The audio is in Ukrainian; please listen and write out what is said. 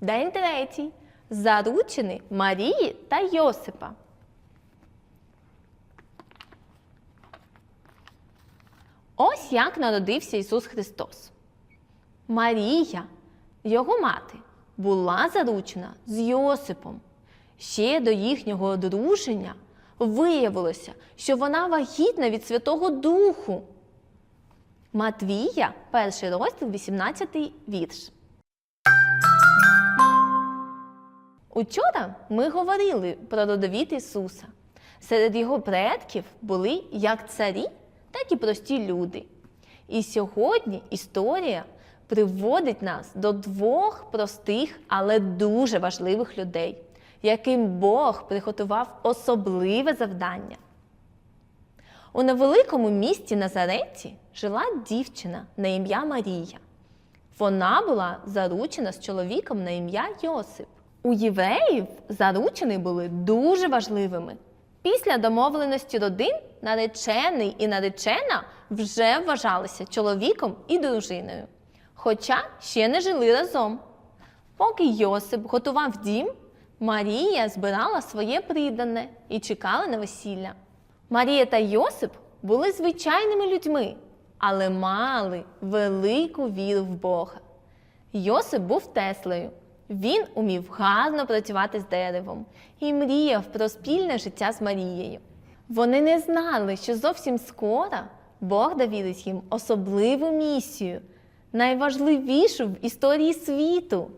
День третій. Заручини Марії та Йосипа. Ось як народився Ісус Христос. Марія, його мати, була заручена з Йосипом. Ще до їхнього одруження виявилося, що вона вагітна від Святого Духу. Матвія, перший розділ, 18 вірш. Учора ми говорили про родовід Ісуса. Серед його предків були як царі, так і прості люди. І сьогодні історія приводить нас до двох простих, але дуже важливих людей, яким Бог приготував особливе завдання. У невеликому місті Назареті жила дівчина на ім'я Марія. Вона була заручена з чоловіком на ім'я Йосип. У євреїв заручені були дуже важливими. Після домовленості родин наречений і наречена вже вважалися чоловіком і дружиною, хоча ще не жили разом. Поки Йосип готував дім, Марія збирала своє придане і чекала на весілля. Марія та Йосип були звичайними людьми, але мали велику віру в Бога. Йосип був Теслею. Він умів гарно працювати з деревом і мріяв про спільне життя з Марією. Вони не знали, що зовсім скоро Бог довірить їм особливу місію, найважливішу в історії світу.